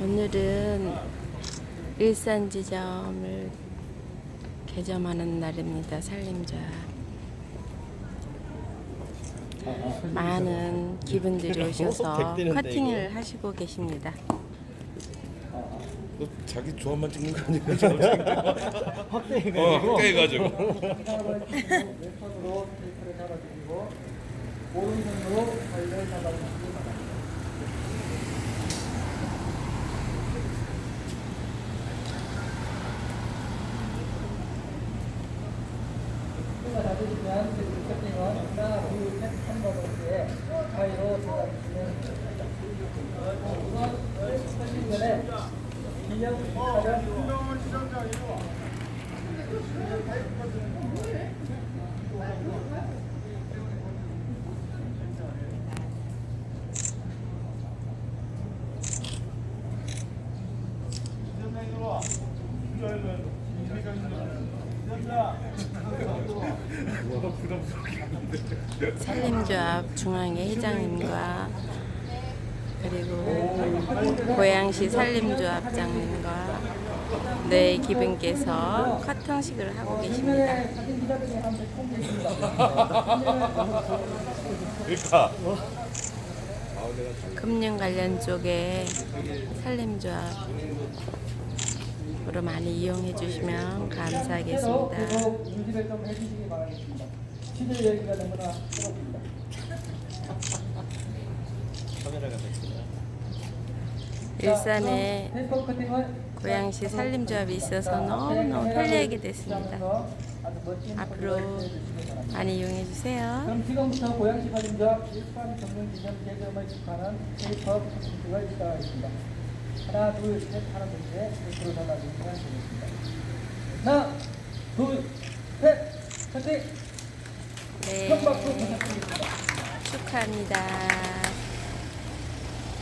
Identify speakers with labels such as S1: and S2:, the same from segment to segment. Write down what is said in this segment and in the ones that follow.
S1: 오늘은 일산 지점을 개점하는 날입니다. 살림자. 많은 기분들이 오셔서
S2: 백대는데,
S1: 커팅을 하시고 계십니다.
S2: 너 자기 조합만 찍는 거 아니야? 확대해가지고. 어, 확대해가지고.
S3: 오른손으로 발을 바랍니다. 손을
S1: 산림조합 중앙회 회장님과 그리고 고양시 산림조합장님과 네 기분께서 커팅식을 하고 계십니다.
S2: 그러니까.
S1: 금융 관련 쪽에 산림조합 으로 많이 이용해 주시면 감사하겠습니다. 일산에 고양시 산림조합이 있어서 너무너무 편리하게 됐습니다. 앞으로. 많이 이용해 주세요.
S3: 그럼 지금부터 고양시 산림조합 일반 정년 기념 개점을 축하하는 페이퍼 커팅식을 시작하겠습니다. 하나, 둘, 셋 하는 동시에 옆으로 잡아주시면 되겠습니다. 하나, 둘, 셋, 커팅!
S1: 네,
S3: 큰 박수 부탁드립니다.
S1: 축하합니다.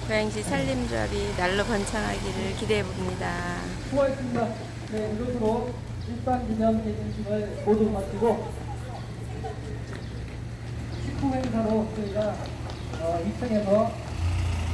S1: 고양시 산림조합이 날로 번창하기를 기대해 봅니다.
S3: 수고하셨습니다. 네, 이것으로 일반 기념 개진식을 모두 마치고 식품 행사로 저희가 어, 2층에서